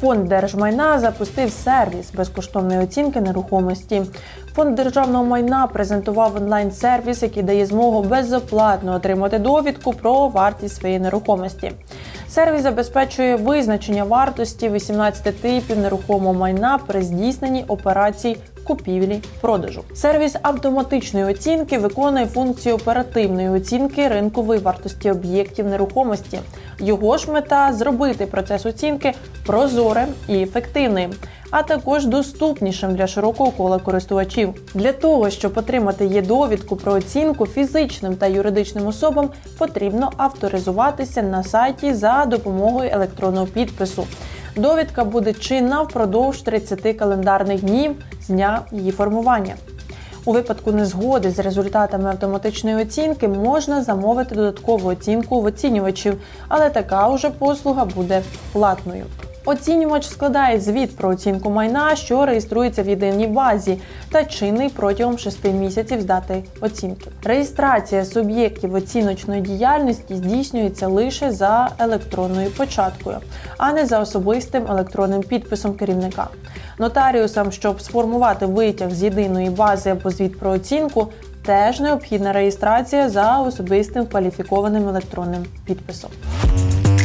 Фонд держмайна запустив сервіс безкоштовної оцінки нерухомості. Фонд державного майна презентував онлайн-сервіс, який дає змогу безоплатно отримати довідку про вартість своєї нерухомості. Сервіс забезпечує визначення вартості 18 типів нерухомого майна при здійсненні операцій купівлі продажу. Сервіс автоматичної оцінки виконує функцію оперативної оцінки ринкової вартості об'єктів нерухомості. Його ж мета зробити процес оцінки прозорим і ефективним, а також доступнішим для широкого кола користувачів. Для того щоб отримати є довідку про оцінку фізичним та юридичним особам, потрібно авторизуватися на сайті за допомогою електронного підпису. Довідка буде чинна впродовж 30 календарних днів з дня її формування. У випадку незгоди з результатами автоматичної оцінки можна замовити додаткову оцінку в оцінювачів, але така уже послуга буде платною. Оцінювач складає звіт про оцінку майна, що реєструється в єдиній базі, та чинний протягом 6 місяців з дати оцінки. Реєстрація суб'єктів оціночної діяльності здійснюється лише за електронною початкою, а не за особистим електронним підписом керівника. Нотаріусам, щоб сформувати витяг з єдиної бази або звіт про оцінку, теж необхідна реєстрація за особистим кваліфікованим електронним підписом.